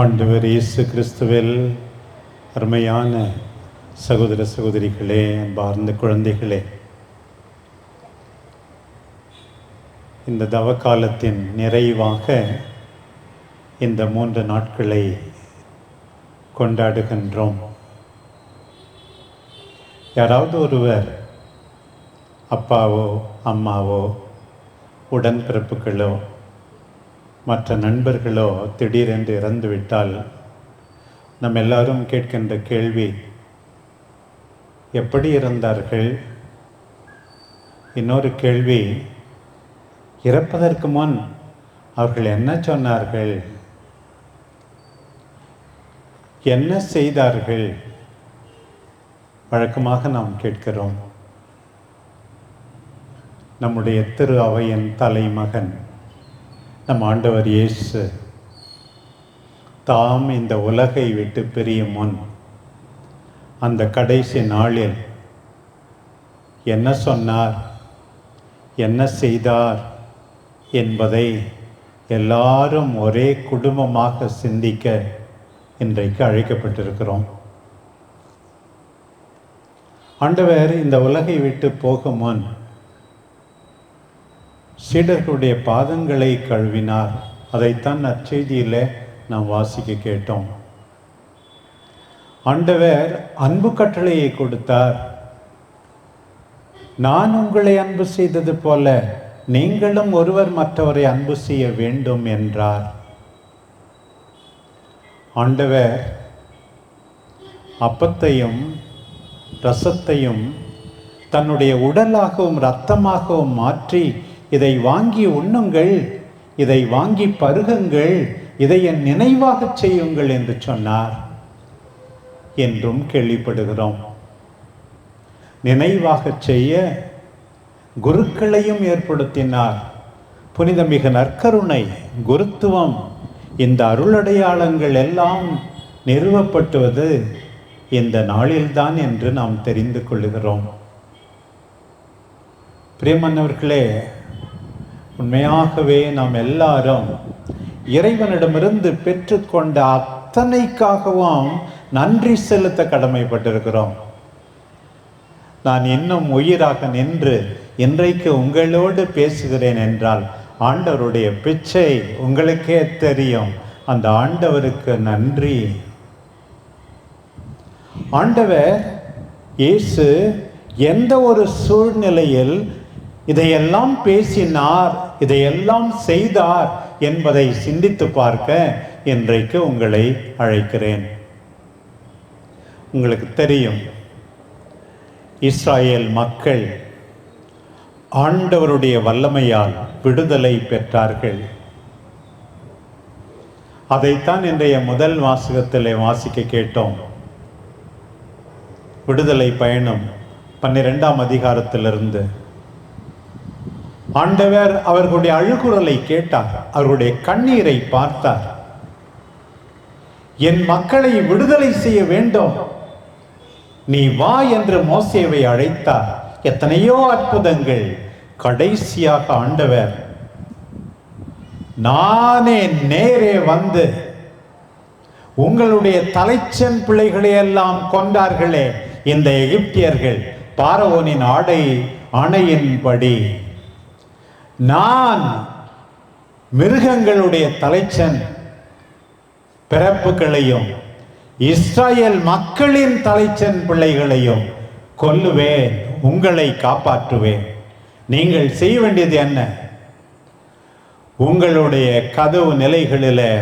ஆண்டவர் இயேசு கிறிஸ்துவில் அருமையான சகோதர சகோதரிகளே அன்பார்ந்த குழந்தைகளே இந்த தவக்காலத்தின் நிறைவாக இந்த மூன்று நாட்களை கொண்டாடுகின்றோம். யாராவது ஒருவர் அப்பாவோ அம்மாவோ உடன்பிறப்புகளோ மற்ற நண்பர்களோ திடீரென்று இறந்துவிட்டால் நம் எல்லாரும் கேட்கின்ற கேள்வி எப்படி இறந்தார்கள்? இன்னொரு கேள்வி இறப்பதற்கு முன் அவர்கள் என்ன சொன்னார்கள்? என்ன செய்தார்கள்? வழக்கமாக நாம் கேட்கிறோம். நம்முடைய திரு அவையின் தலைமகன் நம் ஆண்டவர் இயேசு தாம் இந்த உலகை விட்டு பிரியும் முன் அந்த கடைசி நாளில் என்ன சொன்னார் என்ன செய்தார் என்பதை எல்லாரும் ஒரே குடும்பமாக சிந்திக்க இன்றைக்கு அழைக்கப்பட்டிருக்கிறோம். ஆண்டவர் இந்த உலகை விட்டு போகும் முன் சீடர்களுடைய பாதங்களை கழுவினார். அதைத்தான் நற்செய்தியில் நாம் வாசிக்க கேட்டோம். ஆண்டவர் அன்பு கட்டளையை கொடுத்தார். நான் உங்களை அன்பு செய்தது போல நீங்களும் ஒருவர் மற்றவரை அன்பு செய்ய வேண்டும் என்றார். ஆண்டவர் அப்பத்தையும் ரசத்தையும் தன்னுடைய உடலாகவும் இரத்தமாகவும் மாற்றி இதை வாங்கி உண்ணுங்கள் இதை வாங்கி பருகுங்கள் இதை என் நினைவாகச் செய்யுங்கள் என்று சொன்னார். என்றும் கேள்விப்படுகிறோம். நினைவாகச் செய்ய குருக்களையும் ஏற்படுத்தினார். புனித மிக நற்கருணை குருத்துவம் இந்த அருளடையாளங்கள் எல்லாம் நிறுவப்பட்டுவது இந்த நாளில்தான் என்று நாம் தெரிந்து கொள்ளுகிறோம். பிரியமன்னவர்களே உண்மையாகவே நாம் எல்லாரும் இறைவனிடமிருந்து பெற்றுக்கொண்ட அத்தனைக்காகவும் நன்றி செலுத்த கடமைப்பட்டிருக்கிறோம். நான் இன்னும் உயிராக நின்று இன்றைக்கு உங்களோடு பேசுகிறேன் என்றால் ஆண்டவருடைய பிச்சை உங்களுக்கே தெரியும். அந்த ஆண்டவருக்கு நன்றி. ஆண்டவர் இயேசு எந்த ஒரு சூழ்நிலையில் இதையெல்லாம் பேசினார் இதையெல்லாம் செய்தார் என்பதை சிந்தித்து பார்க்க இன்றைக்கு உங்களை அழைக்கிறேன். உங்களுக்கு தெரியும் இஸ்ராயேல் மக்கள் ஆண்டவருடைய வல்லமையால் விடுதலை பெற்றார்கள். அதைத்தான் இன்றைய முதல் வாசகத்திலே வாசிக்க கேட்டோம். விடுதலை பயணம் பன்னிரெண்டாம் அதிகாரத்திலிருந்து ஆண்டவர் அவர்களுடைய அழுகுரலை கேட்டார். அவர்களுடைய கண்ணீரை பார்த்தார். என் மக்களை விடுதலை செய்ய வேண்டும். நீ வா என்று மோசேவை அழைத்தார். எத்தனையோ அற்புதங்கள் கடைசியாக ஆண்டவர் நானே நேரே வந்து உங்களுடைய தலைச்சன் பிள்ளைகளை எல்லாம் கொண்டார்களே இந்த எகிப்தியர்கள் பாரவோனின் ஆடை அணையின்படி. நான் மிருகங்களுடைய தலைச்சன் பிறப்புகளையும் இஸ்ரேல் மக்களின் தலைச்சன் பிள்ளைகளையும் கொல்லுவேன் உங்களை காப்பாற்றுவேன். நீங்கள் செய்ய வேண்டியது என்ன? உங்களுடைய கதவு நிலைகளில்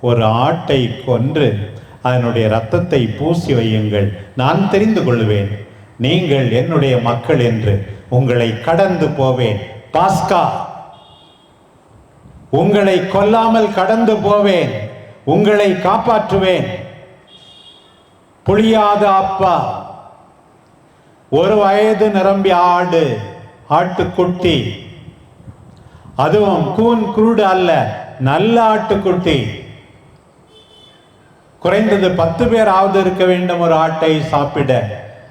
ஒரு ஆட்டை கொன்று அதனுடைய ரத்தத்தை பூசி வையுங்கள். நான் தெரிந்து கொள்வேன். நீங்கள் என்னுடைய மக்கள் என்று உங்களை கடந்து போவேன். பாஸ்கா உங்களை கொல்லாமல் கடந்து போவேன் உங்களை காப்பாற்றுவேன். புளியாத அப்பா ஒரு வயது நிரம்பி ஆடு ஆட்டுக்குட்டி. அதுவும் கூன் குருடு அல்ல நல்ல ஆட்டுக்குட்டி. குறைந்தது பத்து பேர் ஆவது இருக்க வேண்டும் ஒரு ஆட்டை சாப்பிட.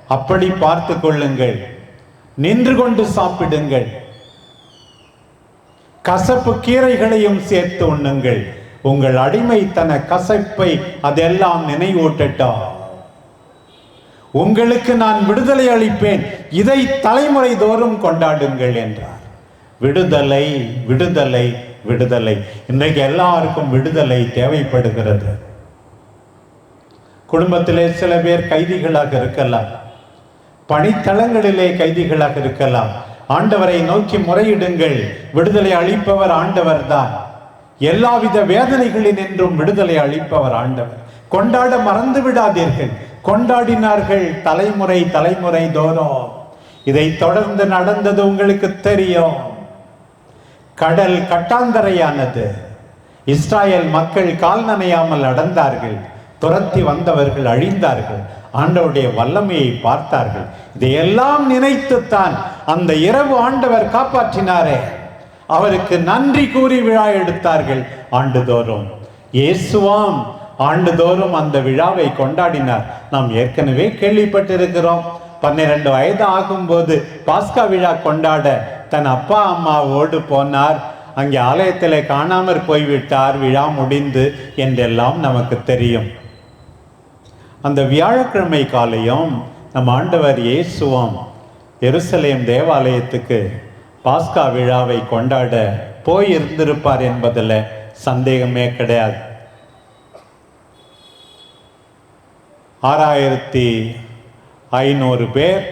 அப்படி பார்த்து கொள்ளுங்கள். நின்று கொண்டு சாப்பிடுங்கள். கசப்பு கீரைகளையும் சேர்த்து உண்ணுங்கள். உங்கள் அடிமைத்தன கசப்பை அதெல்லாம் நினைவூட்டட்டும். உங்களுக்கு நான் விடுதலை அளிப்பேன். இதை தலைமுறை தோறும் கொண்டாடுங்கள் என்றார். விடுதலை விடுதலை விடுதலை. இன்றைக்கு எல்லாருக்கும் விடுதலை தேவைப்படுகிறது. குடும்பத்திலே சில பேர் கைதிகளாக இருக்கலாம். பணித்தளங்களிலே கைதிகளாக இருக்கலாம். ஆண்டவரை நோக்கி முறையிடுங்கள். விடுதலை அளிப்பவர் ஆண்டவர் தான் எல்லாவித வேதனைகளில் என்றும் விடுதலை அளிப்பவர் ஆண்டவர். கொண்டாட மறந்து விடாதீர்கள். கொண்டாடினார்கள் தலைமுறை தலைமுறை தோறும். இதை தொடர்ந்து நடந்தது உங்களுக்கு தெரியும். கடல் கட்டாந்தரையானது. இஸ்ராயல் மக்கள் கால் நனையாமல் நடந்தார்கள். துரத்தி வந்தவர்கள் அழிந்தார்கள். ஆண்டவருடைய வல்லமையை பார்த்தார்கள். இதையெல்லாம் நினைத்துத்தான் அந்த இரவு ஆண்டவர் காப்பாற்றினாரே. அவருக்கு நன்றி கூறி விழா எடுத்தார்கள் ஆண்டுதோறும். இயேசுவாம் ஆண்டுதோறும் அந்த விழாவை கொண்டாடினார். நாம் ஏற்கனவே கேள்விப்பட்டிருக்கிறோம். பன்னிரண்டு வயது ஆகும்போது பாஸ்கா விழா கொண்டாட தன் அப்பா அம்மாவோடு போனார். அங்கே ஆலயத்திலே காணாமற் போய்விட்டார். விழா முடிந்து என்றெல்லாம் நமக்கு தெரியும். அந்த வியாழக்கிழமை காலையும் நம் ஆண்டவர் இயேசுவாம் எருசலேம் தேவாலயத்துக்கு பாஸ்கா விழாவை கொண்டாட போய் இருந்திருப்பார் என்பதில் சந்தேகமே கிடையாது. ஆறாயிரத்தி ஐநூறு பேர்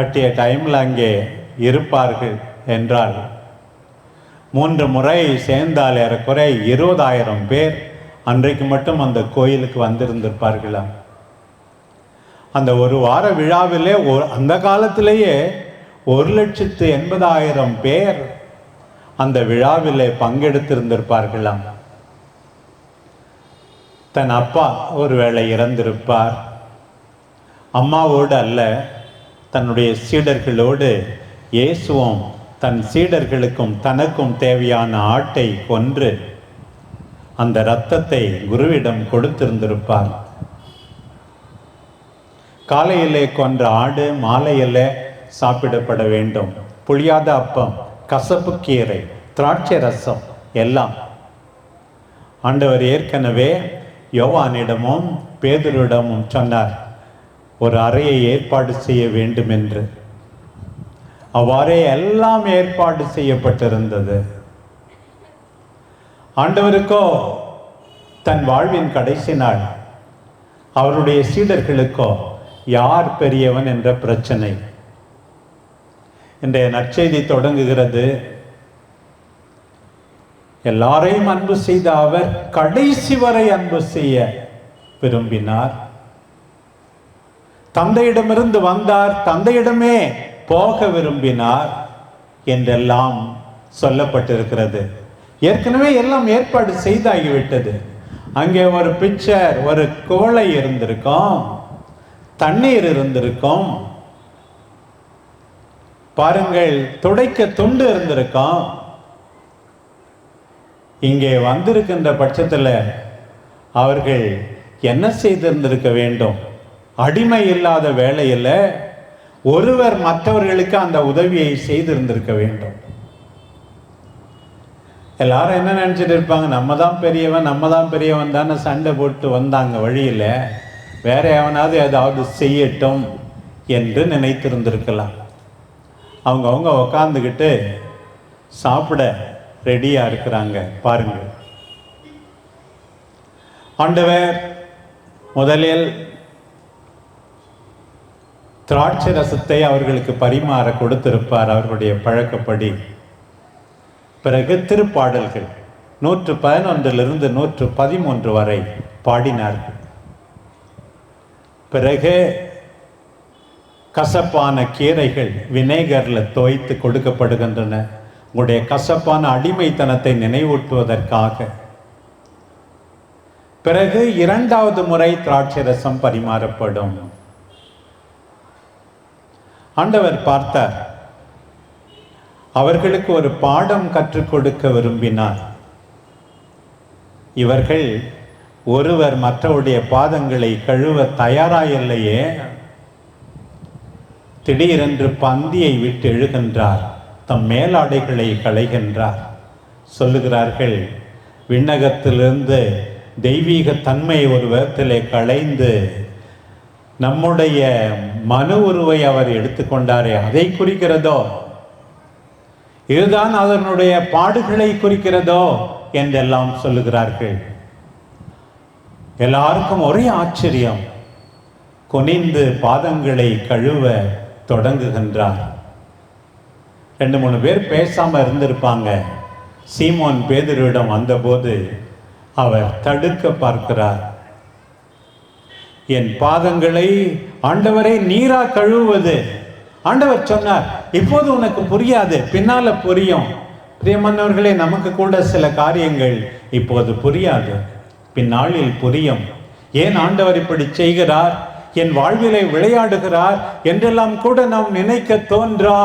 அட்டிய டைமில் அங்கே இருப்பார்கள் என்றால் மூன்று முறை சேர்ந்தால் ஏறக்குறை இருபதாயிரம் பேர் அன்றைக்கு மட்டும் அந்த கோயிலுக்கு வந்திருந்திருப்பார்களாம். அந்த ஒரு வார விழாவிலே ஒரு அந்த காலத்திலேயே ஒரு லட்சத்து எண்பதாயிரம் பேர் அந்த விழாவிலே பங்கெடுத்திருந்திருப்பார்களாம். தன் அப்பா ஒருவேளை இறந்திருப்பார். அம்மாவோடு அல்ல தன்னுடைய சீடர்களோடு இயேசுவும் தன் சீடர்களுக்கும் தனக்கும் தேவையான ஆட்டை கொன்று அந்த இரத்தத்தை குருவிடம் கொடுத்திருந்திருப்பார். காலையிலே கொன்ற ஆடு மாலையிலே சாப்பிடப்பட வேண்டும். புளியாத அப்பம் கசப்பு கீரை திராட்சை ரசம் எல்லாம். ஆண்டவர் ஏற்கனவே யோவானிடமும் பேதரிடமும் சொன்னார் ஒரு அறையை ஏற்பாடு செய்ய வேண்டும் என்று அவ்வாறே எல்லாம் ஏற்பாடு செய்யப்பட்டிருந்தது. ஆண்டவருக்கோ தன் வாழ்வின் கடைசி நாள் அவருடைய சீடர்களுக்கோ யார் பெரியவன் என்ற பிரச்சனை. இன்றைய நற்செய்தி தொடங்குகிறது. எல்லாரையும் அன்பு செய்த அவர் கடைசி வரை அன்பு செய்ய விரும்பினார். தந்தையிடமிருந்து வந்தார் தந்தையிடமே போக விரும்பினார் என்றெல்லாம் சொல்லப்பட்டிருக்கிறது. ஏற்கனவே எல்லாம் ஏற்பாடு செய்தாகிவிட்டது. அங்கே ஒரு பிக்சர் ஒரு கோழை இருந்திருக்கும். தண்ணீர் இருந்திருக்கும். பாருங்கள் துடைக்க துண்டு இருந்திருக்கும். இங்கே வந்திருக்கின்ற பட்சத்தில் அவர்கள் என்ன செய்திருந்திருக்க வேண்டும்? அடிமை இல்லாத வேலையில் ஒருவர் மற்றவர்களுக்கு அந்த உதவியை செய்திருந்திருக்க வேண்டும். எல்லாரும் என்ன நினச்சிட்டு இருப்பாங்க? நம்ம தான் பெரியவன் நம்ம தான் பெரியவன் தானே சண்டை போட்டு வந்தாங்க வழியில். வேற எவனாவது ஏதாவது செய்யட்டும் என்று நினைத்திருந்திருக்கலாம். அவங்க அவங்க உக்காந்துக்கிட்டு சாப்பிட ரெடியாக இருக்கிறாங்க பாருங்க. ஆண்டவர் முதலில் திராட்சை ரசத்தை அவர்களுக்கு பரிமாற கொடுத்திருப்பார் அவர்களுடைய பழக்கப்படி. பிறகு திருப்பாடல்கள் நூற்று பதினொன்றிலிருந்து நூற்று பதிமூன்று வரை பாடினார்கள். பிறகு கசப்பான கீரைகள் வினேகரில் தோய்த்து கொடுக்கப்படுகின்றன. உங்களுடைய கசப்பான அடிமைத்தனத்தை நினைவூட்டுவதற்காக. பிறகு இரண்டாவது முறை திராட்சை ரசம் பரிமாறப்படும். ஆண்டவர் பார்த்தார் அவர்களுக்கு ஒரு பாடம் கற்றுக் கொடுக்க விரும்பினார். இவர்கள் ஒருவர் மற்றவருடைய பாதங்களை கழுவ தயாராயில்லையே. திடீரென்று பந்தியை விட்டு எழுகின்றார். தம் மேலாடைகளை களைகின்றார். சொல்லுகிறார்கள் விண்ணகத்திலிருந்து தெய்வீக தன்மை ஒரு விதத்திலே களைந்து நம்முடைய மனு உருவை அவர் எடுத்துக்கொண்டாரே அதை குறிக்கிறதோ? இதுதான் அதனுடைய பாடுகளை குறிக்கிறதோ? என்றெல்லாம் சொல்லுகிறார்கள். எல்லாருக்கும் ஒரே ஆச்சரியம். குனிந்து பாதங்களை கழுவ தொடங்குகின்றார். ரெண்டு மூணு பேர் பேசாம இருந்திருப்பாங்க. சீமோன் பேதுருவிடம் வந்தபோது அவர் தடுக்க பார்க்கிறார். என் பாதங்களை ஆண்டவரை நீரா கழுவுவது. ஆண்டவர் சொன்னார் இப்போது உனக்கு புரியாது பின்னால புரியும். பிரியமன்னவர்களே நமக்கு கூட சில காரியங்கள் இப்போது புரியாது. பின்னாளில் புரியும். ஏன் ஆண்டவர் இப்படி செய்கிறார்? என் வாழ்விலை விளையாடுகிறார்? என்றெல்லாம் கூட நாம் நினைக்க தோன்றா.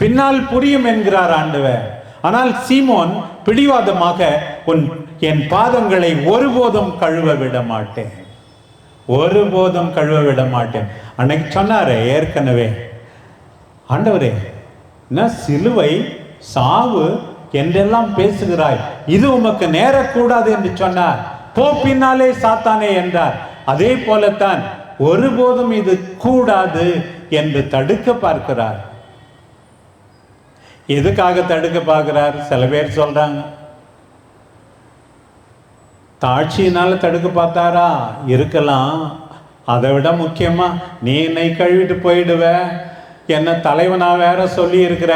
பின்னால் புரியும் என்கிறார் ஆண்டவர். ஆனால் சீமோன் பிடிவாதமாக உன் என் பாதங்களை ஒருபோதும் கழுவ விட மாட்டேன் ஒருபோதும் கழுவ விட மாட்டேன் அன்னைக்கு சொன்னாரே ஏற்கனவே. ஆண்டவரே என்ன சிலுவை சாவு என்றெல்லாம் பேசுகிறாய்? இது உமக்கு நேரக்கூடாது என்று சொன்னார். போ பின்னாலே சாத்தானே என்றார். அதே போலத்தான் ஒருபோதும் இது கூடாது என்று தடுக்க பார்க்கிறார். எதுக்காக தடுக்க பார்க்கிறார்? சில பேர் சொல்றாங்க. தாட்சியினால தடுக்க பார்த்தாரா? இருக்கலாம். அதை விட முக்கியமா நீ என்னை கழுவிட்டு போயிடுவ. என்ன தலைவனா வேற சொல்லி இருக்கிற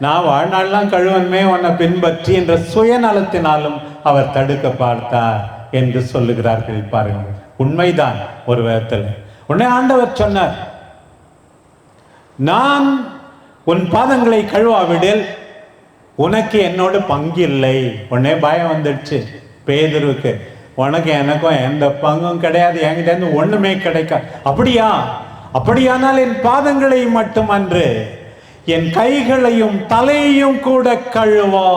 நான் வாழ்நாள்லாம் கழுவன்மே உன்னை பின்பற்றி என்ற சுயநலத்தினாலும் அவர் தடுக்க பார்த்தார் என்று சொல்லுகிறார்கள் பாருங்கள். உண்மைதான் ஒரு விதத்தில். உன்னை ஆண்டவர் சொன்னார் நான் உன் பாதங்களை கழுவாவிடில் உனக்கு என்னோட பங்கில்லை உடனே பயம் வந்துடுச்சு பேதருக்கு உனக்கு எனக்கும் எந்த பங்கும் கிடையாது. என்கிட்ட இருந்து ஒண்ணுமே கிடைக்காது அப்படியா? அப்படியானால் என் பாதங்களை மட்டுமன்று என் கைகளையும் தலையையும் கூட கழுவா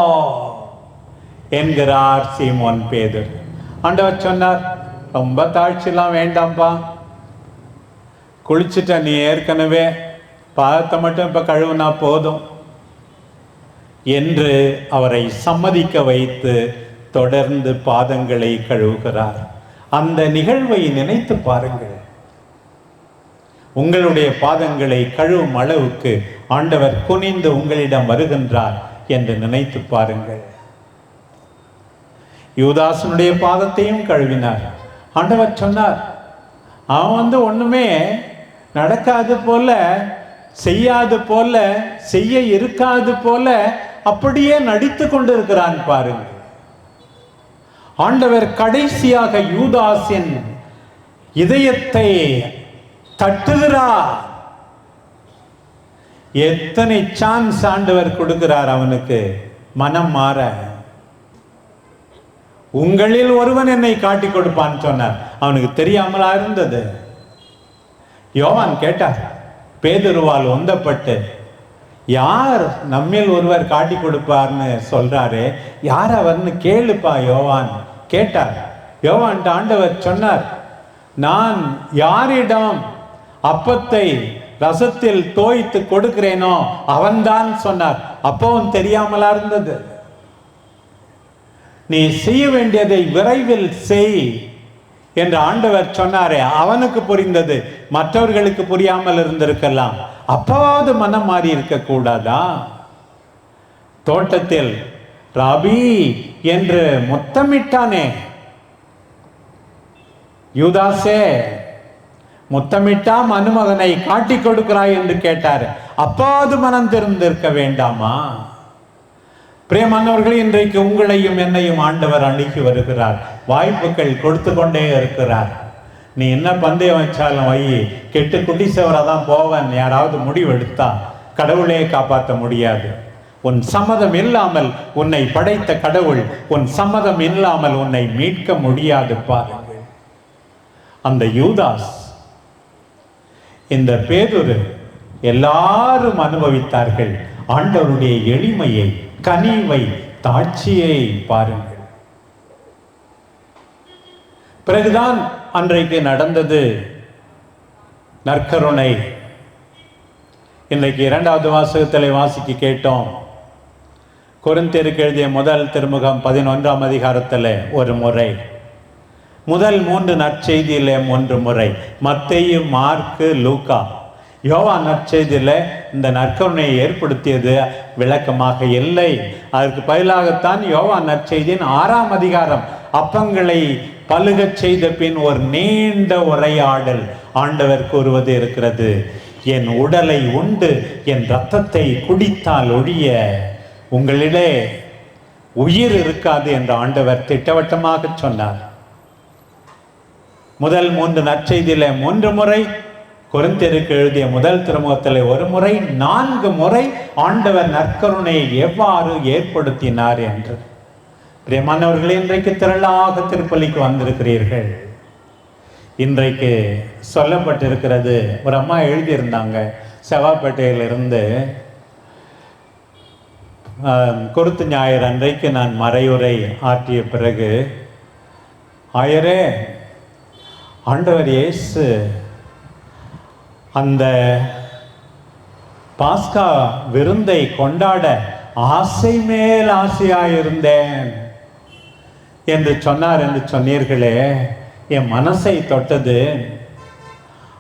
என்கிறார் சீமோன் பேதர். ஆண்டவர் சொன்னார் ரொம்ப தாழ்ச்சிலாம் வேண்டாம்ப்பா குளிச்சுட்ட நீ ஏற்கனவே பாதத்தை மட்டும் இப்போ கழுவுனா போதும். என்று அவரை சம்மதிக்க வைத்து தொடர்ந்து பாதங்களை கழுவுகிறார். அந்த நிகழ்வை நினைத்து பாருங்கள். உங்களுடைய பாதங்களை கழுவும் அளவுக்கு ஆண்டவர் குனிந்து உங்களிடம் வருகின்றார் என்று நினைத்து பாருங்கள். யூதாசனுடைய பாதத்தையும் கழுவினார். ஆண்டவர் சொன்னார் அவன் வந்து ஒண்ணுமே நடக்காது போல செய்யாது போல செய்ய இருக்காது போல அப்படியே நடித்து கொண்டிருக்கிறான் பாருங்க ஆண்டவர் கடைசியாக யூதாஸின் இதயத்தை தட்டுகிறார். எத்தனை சான்ஸ் ஆண்டவர் கொடுக்கிறார் அவனுக்கு? மனம் மாற. உங்களில் ஒருவன் என்னை காட்டி கொடுப்பான்னு சொன்னார். அவனுக்கு தெரியாமலா இருந்தது? யோவான் கேட்டார் பேதுருவால் ஒந்தப்பட்டு யார் நம்மில் ஒருவர் காட்டி கொடுப்பார்னு சொல்றாரு? யார் அவர்னு கேளுப்பா யோவான். கேட்டார். யோவான் ஆண்டவர் சொன்னார் நான் யாரிடம் அப்பத்தை ரசத்தில் தோய்த்து கொடுக்கிறேனோ அவன்தான் சொன்னார். அப்பவும் தெரியாமலா இருந்தது. நீ செய்ய வேண்டியதை விரைவில் செய் என்று ஆண்டவர் சொன்னாரே. அவனுக்கு புரிந்தது மற்றவர்களுக்கு புரியாமல் இருந்திருக்கலாம். அப்பாவது மனம் மாறி இருக்க கூடாதா? தோட்டத்தில் ராபி என்று முத்தமிட்டானே. யூதாசே முத்தமிட்டா மனுமகனை காட்டி கொடுக்கிறாய் என்று கேட்டார். அப்பாவது மனம் திறந்திருக்க வேண்டாமா? பிரியமானவர்கள் இன்றைக்கு உங்களையும் என்னையும் ஆண்டவர் அணுகி வருகிறார். வாய்ப்புகள் கொடுத்து கொண்டே இருக்கிறார். நீ என்ன பந்தயம் வச்சாலும் வை. கெட்டு குட்டிசவராக தான் போவன். யாராவது முடிவெடுத்தா கடவுளே காப்பாற்ற முடியாது. உன் சம்மதம் இல்லாமல் உன்னை படைத்த கடவுள் உன் சம்மதம் இல்லாமல் உன்னை மீட்க முடியாது பாருங்கள். அந்த யூதாஸ் இந்த பேதுரு எல்லாரும் அனுபவித்தார்கள். ஆண்டவருடைய எளிமையை கனிவை தாட்சியை பாருங்கள். பிறகுதான் அன்றைக்கு நடந்தது நற்கருணை. இன்றைக்கு இரண்டாவது வாசகத்தில் வாசிக்க கேட்டோம். குறுந்தெருக்கு எழுதிய முதல் திருமுகம் பதினொன்றாம் அதிகாரத்தில் ஒரு முறை. முதல் மூன்று நற்செய்தியிலே மூன்று முறை. மத்தையு மார்க்கு லூக்கா. யோவா நற்செய்தியில் இந்த நற்கருணையை ஏற்படுத்தியது விளக்கமாக இல்லை. அதற்கு பதிலாகத்தான் யோவா நற்செய்தியின் ஆறாம் அதிகாரம். அப்பங்களை பழுகச் செய்த பின் ஒரு நீண்ட உரையாடல் ஆண்டவர் கூறுவது இருக்கிறது. என் உடலை உண்டு என் ரத்தத்தை குடித்தால் ஒழிய. உங்களிடே உயிர் இருக்காது என்று ஆண்டவர் திட்டவட்டமாக சொன்னார். முதல் மூன்று நற்செய்தியில மூன்று முறை. கொரிந்தியருக்கு எழுதிய முதல் திருமுகத்தில் ஒரு முறை நான்கு முறை ஆண்டவர் நற்கருணையை எவ்வாறு ஏற்படுத்தினார் என்று. பிரியமானவர்களே இன்றைக்கு திரளாக திருப்பலிக்கு வந்திருக்கிறீர்கள். இன்றைக்கு சொல்லப்பட்டிருக்கிறது ஒரு அம்மா எழுதியிருந்தாங்க செவ்வாப்பேட்டையிலிருந்து ஆஹ், குருத்து ஞாயிறு அன்றைக்கு நான் மறையுரை ஆற்றிய பிறகு ஆயரே ஆண்டவர் இயேசு அந்த பாஸ்கா விருந்தை கொண்டாட ஆசை மேல் ஆசையாயிருந்தேன். என்று சொன்னார் என்று சொன்னீர்களே என் மனசை தொட்டது.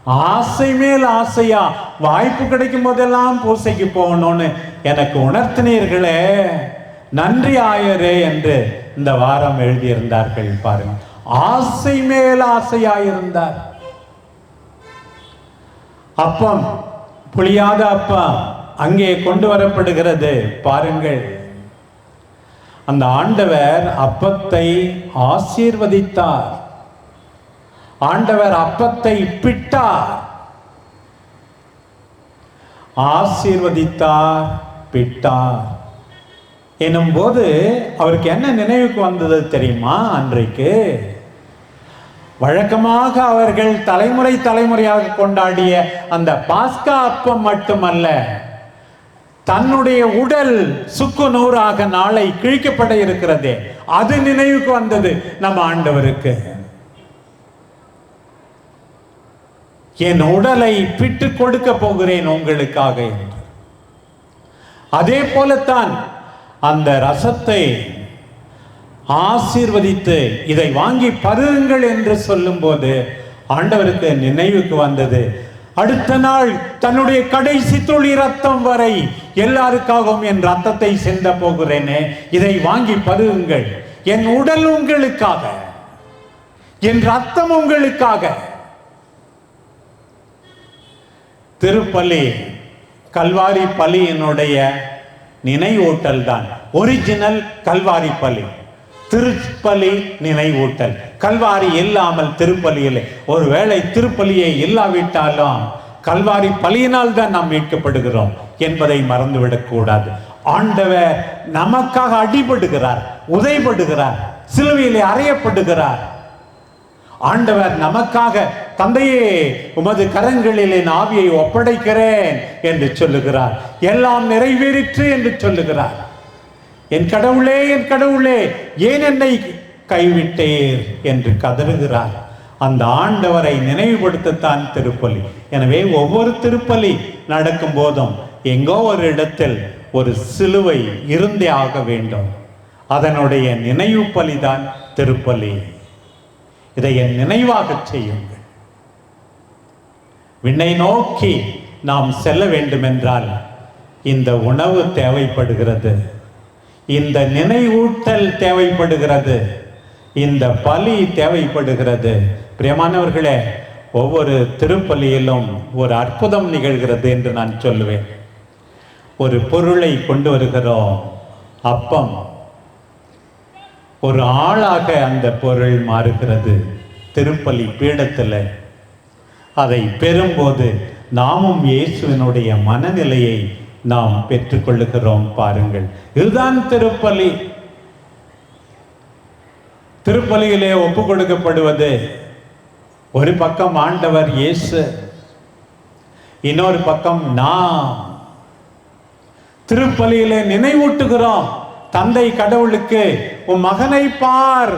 ஆசை மேல் ஆசையா? வாய்ப்பு கிடைக்கும் போதெல்லாம் பூசைக்கு போகணும்னு எனக்கு உணர்த்தினீர்களே. நன்றி ஆயரே என்று இந்த வாரம் எழுதியிருந்தார்கள் பாருங்க ஆசை மேல் ஆசையாயிருந்தார். அப்பம் புளியாத அப்பம் அங்கே கொண்டு வரப்படுகிறது. பாருங்கள். அந்த ஆண்டவர் அப்பத்தை ஆசீர்வதித்தார். ஆண்டவர் அப்பத்தை பிட்டார் ஆசீர்வதித்தார் பிட்டார். எனும்போது அவருக்கு என்ன நினைவுக்கு வந்தது தெரியுமா அன்றைக்கு? வழக்கமாக அவர்கள் தலைமுறை தலைமுறையாக கொண்டாடிய அந்த பாஸ்கா அப்பம் மட்டுமல்ல தன்னுடைய உடல் சுக்கு நூறாக நாளை கிழிக்கப்பட இருக்கிறதே அது நினைவுக்கு வந்தது நம்ம ஆண்டவருக்கு. என் உடலை பிட்டு கொடுக்க போகிறேன் உங்களுக்காக என்று. அதே போலத்தான் அந்த ரசத்தை ஆசீர்வதித்து இதை வாங்கி பருகுங்கள் என்று சொல்லும்போது ஆண்டவருக்கு நினைவுக்கு வந்தது. அடுத்த நாள் தன்னுடைய கடைசி துளி ரத்தம் வரை எல்லாருக்காகவும் என் ரத்தத்தை சிந்த போகிறேனே இதை வாங்கி பருகுங்கள். என் உடல் உங்களுக்காக என் ரத்தம் உங்களுக்காக. திருப்பலி கல்வாரி பலியினுடைய நினைவூட்டல் தான் ஒரிஜினல் கல்வாரி பள்ளி திருப்பலி நினைவூட்டல். கல்வாரி இல்லாமல் திருப்பலி இல்லை. ஒருவேளை திருப்பலியை இல்லாவிட்டாலும் கல்வாரி பலியினால் தான் நாம் மீட்கப்படுகிறோம் என்பதை மறந்துவிடக்கூடாது ஆண்டவர் நமக்காக அடிபடுகிறார் உதைபடுகிறார் சிலுவையிலே அறையப்படுகிறார். ஆண்டவர் நமக்காக தந்தையே உமது கரங்களில் என் ஆவியை ஒப்படைக்கிறேன் என்று சொல்லுகிறார். எல்லாம் நிறைவேறிற்று என்று சொல்லுகிறார். என் கடவுளே என் கடவுளே ஏன் என்னை கைவிட்டேர்? என்று கதறுகிறார். அந்த ஆண்டவரை நினைவுபடுத்தத்தான் திருப்பலி. எனவே ஒவ்வொரு திருப்பலி நடக்கும் போதும் எங்கோ ஒரு இடத்தில் ஒரு சிலுவை இருந்தே ஆக வேண்டும். அதனுடைய நினைவு பலிதான் திருப்பலி. இதை என் நினைவாகச் செய்யுங்கள். விண்ணை நோக்கி நாம் செல்ல வேண்டுமென்றால் இந்த உணவு தேவைப்படுகிறது. இந்த நினைவூட்டல் தேவைப்படுகிறது. இந்த பலி தேவைப்படுகிறது. பிரியமானவர்களே ஒவ்வொரு திருப்பலியிலும் ஒரு அற்புதம் நிகழ்கிறது என்று நான் சொல்லுவேன் ஒரு பொருளை கொண்டு வருகிறோம். அப்பம் ஒரு ஆளாக அந்த பொருள் மாறுகிறது. திருப்பலி பீடத்தில். அதை பெறும்போது நாமும் இயேசுவினுடைய மனநிலையை நாம் பெற்றுக்கொள்ளுகிறோம் பாருங்கள். இதுதான் திருப்பலி. திருப்பலியிலே ஒப்பு கொடுக்கப்படுவது. ஒரு பக்கம் ஆண்டவர் இயேசு இன்னொரு பக்கம் நாம். திருப்பலியிலே நினைவூட்டுகிறோம். தந்தை கடவுளுக்கு உன் மகனை பார்.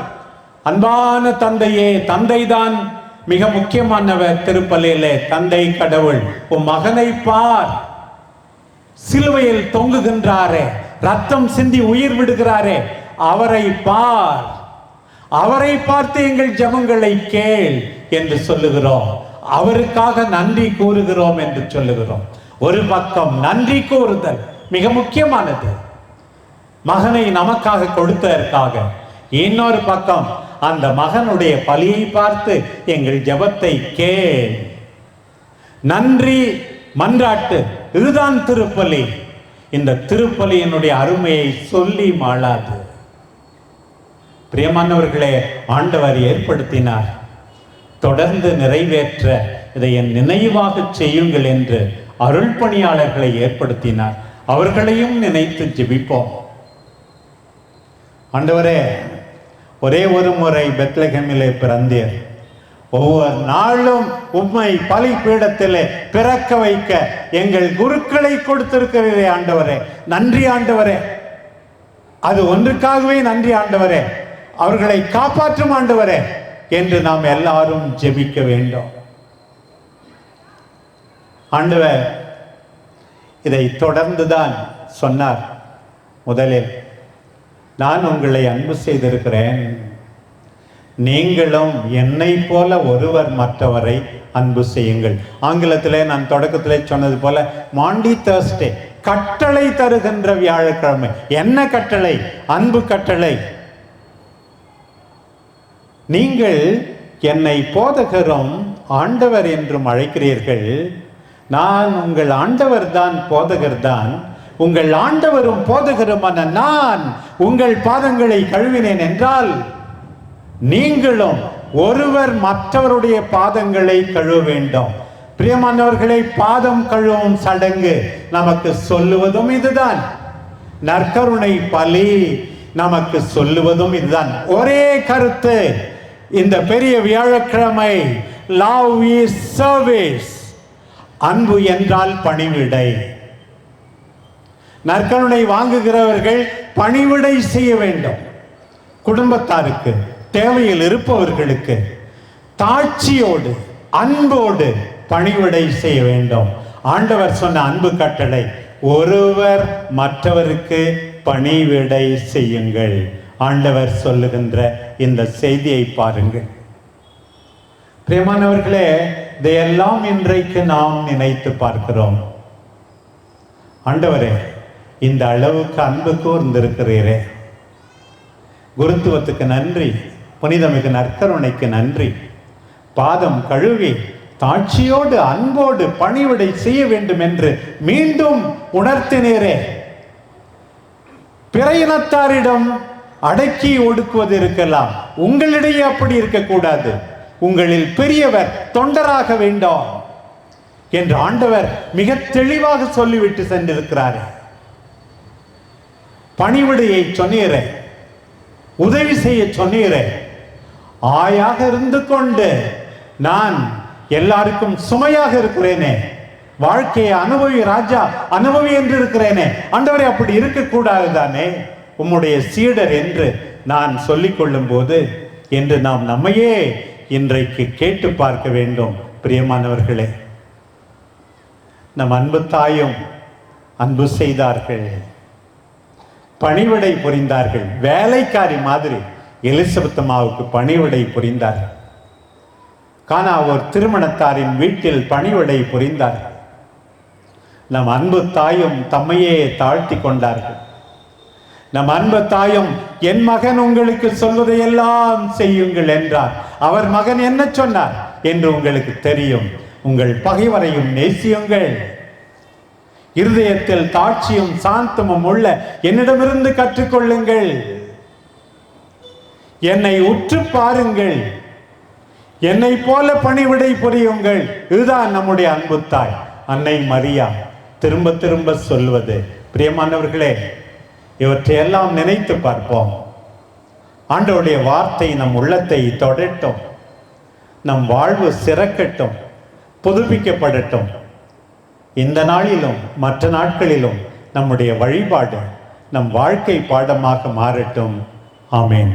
அன்பான தந்தையே தந்தைதான் மிக முக்கியமானவர் திருப்பலியிலே தந்தை கடவுள் உன் மகனை பார். சிலுவையில் தொங்குகின்றாரே ரத்தம் சிந்தி உயிர் விடுகிறாரே அவரை பார். அவரை பார்த்து எங்கள் ஜபங்களை கேள் என்று சொல்லுகிறோம். அவருக்காக நன்றி கூறுகிறோம் என்று சொல்லுகிறோம். ஒரு பக்கம் நன்றி கூறுதல் மிக முக்கியமானது. மகனை நமக்காக கொடுத்ததற்காக. இன்னொரு பக்கம் அந்த மகனுடைய பலியை பார்த்து எங்கள் ஜெபத்தை கே நன்றி மன்றாட்டு இதுதான் திருப்பலி. இந்த திருப்பலியினுடைய அருமையை சொல்லி மாளாது. பிரியமானவர்களே ஆண்டவர் ஏற்படுத்தினார். தொடர்ந்து நிறைவேற்ற இதை என் நினைவாக செய்யுங்கள் என்று அருள் பணியாளர்களை ஏற்படுத்தினார். அவர்களையும் நினைத்து ஜெபிப்போம். ஆண்டவரே ஒரே ஒரு முறை பெத்லகமிலே பிறந்தீர். ஒவ்வொரு நாளும் உம்மை பலிபீடத்திலே பிறக்க வைக்க எங்கள் குருக்களை கொடுத்திருக்கிறீரே ஆண்டவரே. நன்றி ஆண்டவரே. அது ஒன்றுக்காகவே நன்றி ஆண்டவரே. அவர்களை காப்பாற்றும் ஆண்டவரே என்று நாம் எல்லாரும் ஜெபிக்க வேண்டும். ஆண்டவர் இதை தொடர்ந்துதான் சொன்னார் முதலில். நான் உங்களை அன்பு செய்திருக்கிறேன். நீங்களும் என்னை போல ஒருவர் மற்றவரை அன்பு செய்யுங்கள். ஆங்கிலத்திலே நான் தொடக்கத்தில் சொன்னது போல மாண்டி தேர்ஸ்டே கட்டளை தருகின்ற வியாழக்கிழமை. என்ன கட்டளை? அன்பு கட்டளை. நீங்கள் என்னை போதகரும் ஆண்டவர் என்றும் அழைக்கிறீர்கள். நான் உங்கள் ஆண்டவர் தான் போதகர் தான் உங்கள் ஆண்டவரும் போதுகருமான நான் உங்கள் பாதங்களை கழுவினேன் என்றால் நீங்களும் ஒருவர் மற்றவருடைய பாதங்களை கழுவ வேண்டும். பிரியமானவர்களை பாதம் கழுவும் சடங்கு நமக்கு சொல்லுவதும் இதுதான். நற்கருணை பலி நமக்கு சொல்லுவதும் இதுதான். ஒரே கருத்து இந்த பெரிய வியாழக்கிழமை லவ் இஸ் சர்வீஸ் அன்பு என்றால் பணிவிடை. நற்கருணை வாங்குகிறவர்கள் பணிவிடை செய்ய வேண்டும். குடும்பத்தாருக்கு தேவையில் இருப்பவர்களுக்கு தாட்சியோடு அன்போடு பணிவிடை செய்ய வேண்டும். ஆண்டவர் சொன்ன அன்பு கட்டளை ஒருவர் மற்றவருக்கு பணிவிடை செய்யுங்கள். ஆண்டவர் சொல்லுகின்ற இந்த செய்தியை பாருங்கள். பிரியமானவர்களே இதையெல்லாம் இன்றைக்கு நாம் நினைத்து பார்க்கிறோம். ஆண்டவரே இந்த அளவுக்கு அன்பு கூர்ந்திருக்கிறீரே. குருத்துவத்துக்கு நன்றி புனிதமிகு நற்கருணைக்கு நன்றி. பாதம் கழுவி தாட்சியோடு அன்போடு பணிவிடை செய்ய வேண்டும் என்று மீண்டும் உணர்த்தினீரே. பிற இனத்தாரிடம் அடக்கி ஒடுக்குவது இருக்கலாம். உங்களிடையே அப்படி இருக்கக்கூடாது. உங்களில் பெரியவர் தொண்டராக வேண்டும் என்று ஆண்டவர் மிக தெளிவாக சொல்லிவிட்டு சென்றிருக்கிறார். பணிவிடையை சொன்னீரே உதவி செய்ய சொன்னீரே. ஆயாக இருந்து கொண்டு நான் எல்லாருக்கும் சுமையாக இருக்கிறேனே. வாழ்க்கையை அனுபவி ராஜா அனுபவி என்று இருக்கிறேனே. ஆண்டவரே அப்படி இருக்கக்கூடாது தானே? உம்முடைய சீடர் என்று நான் சொல்லிக் கொள்ளும் போது என்று நாம் நம்மையே இன்றைக்கு கேட்டு பார்க்க வேண்டும் பிரியமானவர்களே. நம் அன்பு தாயும் அன்பு செய்தார்கள். பணிவிடை புரிந்தார்கள். வேலைக்காரி மாதிரி எலிசபெத் அம்மாவுக்கு பணிவிடை புரிந்தார்கள். கானா ஒரு திருமணத்தாரின் வீட்டில் பணிவிடை புரிந்தார்கள் நம் அன்பு தாயும் தம்மையே தாழ்த்தி கொண்டார்கள். நம் அன்பு தாயும் என் மகன் உங்களுக்கு சொல்வதையெல்லாம் செய்யுங்கள் என்றார். அவர் மகன் என்ன சொன்னார்? என்று உங்களுக்கு தெரியும். உங்கள் பகைவரையும் நேசியுங்கள். இருதயத்தில் தாட்சியும் சாந்தமும் உள்ள என்னிடமிருந்து கற்றுக்கொள்ளுங்கள். என்னை உற்று பாருங்கள். என்னை போல பணிவிடை புரியுங்கள். இதுதான் நம்முடைய அன்பு தாய் அன்னை மரியா. திரும்ப திரும்ப சொல்வது. பிரியமானவர்களே இவற்றையெல்லாம் நினைத்து பார்ப்போம். ஆண்டோடைய வார்த்தை நம் உள்ளத்தை தொடட்டும். நம் வாழ்வு சிறக்கட்டும் புதுப்பிக்கப்படட்டும். இந்த நாளிலும் மற்ற நாட்களிலும் நம்முடைய வழிபாடு நம் வாழ்க்கை பாடமாக மாறட்டும். ஆமேன்.